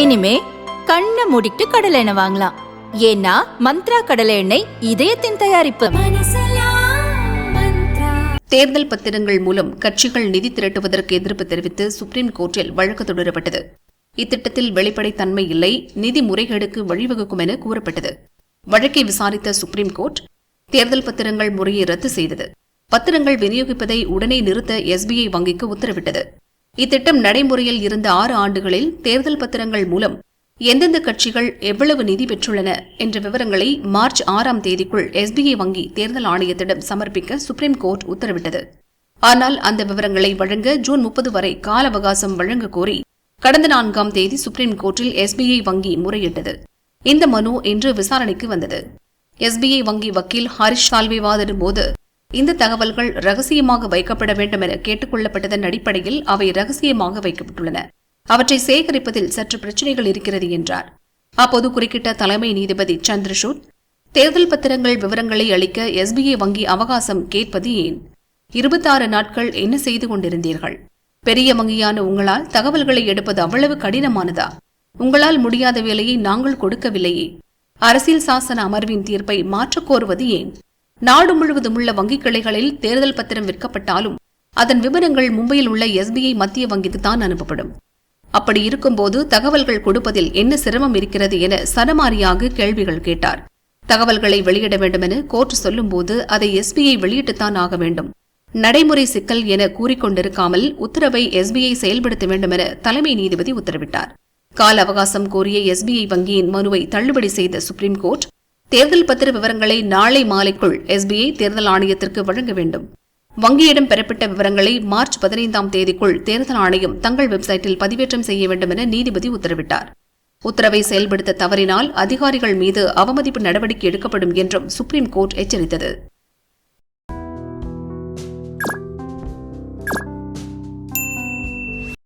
இனிமே கண்ணை மூடிட்டு கடலை எண்ணெய் வாங்கலாம். ஏன்னா மந்த்ரா கடலை எண்ணெய் இதயத்தின் தயாரிப்பு. தேர்தல் பத்திரங்கள் மூலம் கட்சிகள் நிதி திரட்டுவதற்கு எதிர்ப்பு தெரிவித்து சுப்ரீம் கோர்ட்டில் வழக்கு தொடரப்பட்டது. இத்திட்டத்தில் வெளிப்படைத்தன்மை இல்லை நிதி முறைகேடுக்கு வழிவகுக்கும் என கூறப்பட்டது. வழக்கை விசாரித்த சுப்ரீம் கோர்ட் தேர்தல் பத்திரங்கள் முறையை ரத்து செய்தது. பத்திரங்கள் விநியோகிப்பதை உடனே நிறுத்த எஸ்பிஐ வங்கிக்கு உத்தரவிட்டது. இத்திட்டம் நடைமுறையில் இருந்த ஆறு ஆண்டுகளில் தேர்தல் பத்திரங்கள் மூலம் எந்தெந்த கட்சிகள் எவ்வளவு நிதி பெற்றுள்ளன என்ற விவரங்களை மார்ச் ஆறாம் தேதிக்குள் எஸ்பிஐ வங்கி தேர்தல் ஆணையத்திடம் சமர்ப்பிக்க சுப்ரீம் கோர்ட் உத்தரவிட்டது. ஆனால் அந்த விவரங்களை வழங்க ஜூன் முப்பது வரை கால அவகாசம் வழங்க கோரி கடந்த நான்காம் தேதி சுப்ரீம் கோர்ட்டில் எஸ்பிஐ வங்கி முறையிட்டது. இந்த மனு இன்று விசாரணைக்கு வந்தது. எஸ்பிஐ வங்கி வக்கீல் ஹரிஷ் சால்வே வாதிடும் போது இந்த தகவல்கள் ரகசியமாக வைக்கப்பட வேண்டும் என கேட்டுக் கொள்ளப்பட்டதன் அடிப்படையில் அவை ரகசியமாக வைக்கப்பட்டுள்ளன. அவற்றை சேகரிப்பதில் சற்று பிரச்சனைகள் இருக்கிறது என்றார். அப்போது குறுக்கிட்ட தலைமை நீதிபதி சந்திரசூட் தேர்தல் பத்திரங்கள் விவரங்களை அளிக்க எஸ்பிஐ வங்கி அவகாசம் கேட்பது ஏன்? இருபத்தாறு நாட்கள் என்ன செய்து கொண்டிருந்தீர்கள்? பெரிய வங்கியான உங்களால் தகவல்களை எடுப்பது அவ்வளவு கடினமானதா? உங்களால் முடியாத வேலையை நாங்கள் கொடுக்கவில்லையே. அரசியல் சாசன அமர்வின் தீர்ப்பை மாற்றக் கோருவது ஏன்? நாடு முழுவதும் உள்ள வங்கிக் கிளைகளில் தேர்தல் பத்திரம் விற்கப்பட்டாலும் அதன் விவரங்கள் மும்பையில் உள்ள எஸ்பிஐ மத்திய வங்கிக்கு தான் அனுப்பப்படும். அப்படி இருக்கும்போது தகவல்கள் கொடுப்பதில் என்ன சிரமம் இருக்கிறது என சரமாரியாக கேள்விகள் கேட்டார். தகவல்களை வெளியிட வேண்டும் என கோர்ட் சொல்லும்போது அதை எஸ்பிஐ வெளியிட்டுத்தான் ஆக வேண்டும். நடைமுறை சிக்கல் என கூறிக்கொண்டிருக்காமல் உத்தரவை எஸ்பிஐ செயல்படுத்த வேண்டும் என தலைமை நீதிபதி உத்தரவிட்டார். கால அவகாசம் கோரிய எஸ்பிஐ வங்கியின் மனுவை தள்ளுபடி செய்த சுப்ரீம் கோர்ட் தேர்தல் பத்திர விவரங்களை நாளை மாலைக்குள் எஸ்பிஐ தேர்தல் ஆணையத்திற்கு வழங்க வேண்டும். வங்கியிடம் பெறப்பட்ட விவரங்களை மார்ச் பதினைந்தாம் தேதிக்குள் தேர்தல் ஆணையம் தங்கள் வெப்சைட்டில் பதிவேற்றம் செய்ய வேண்டும் என நீதிபதி உத்தரவிட்டார். உத்தரவை செயல்படுத்த தவறினால் அதிகாரிகள் மீது அவமதிப்பு நடவடிக்கை எடுக்கப்படும் என்றும் சுப்ரீம் கோர்ட் எச்சரித்தது.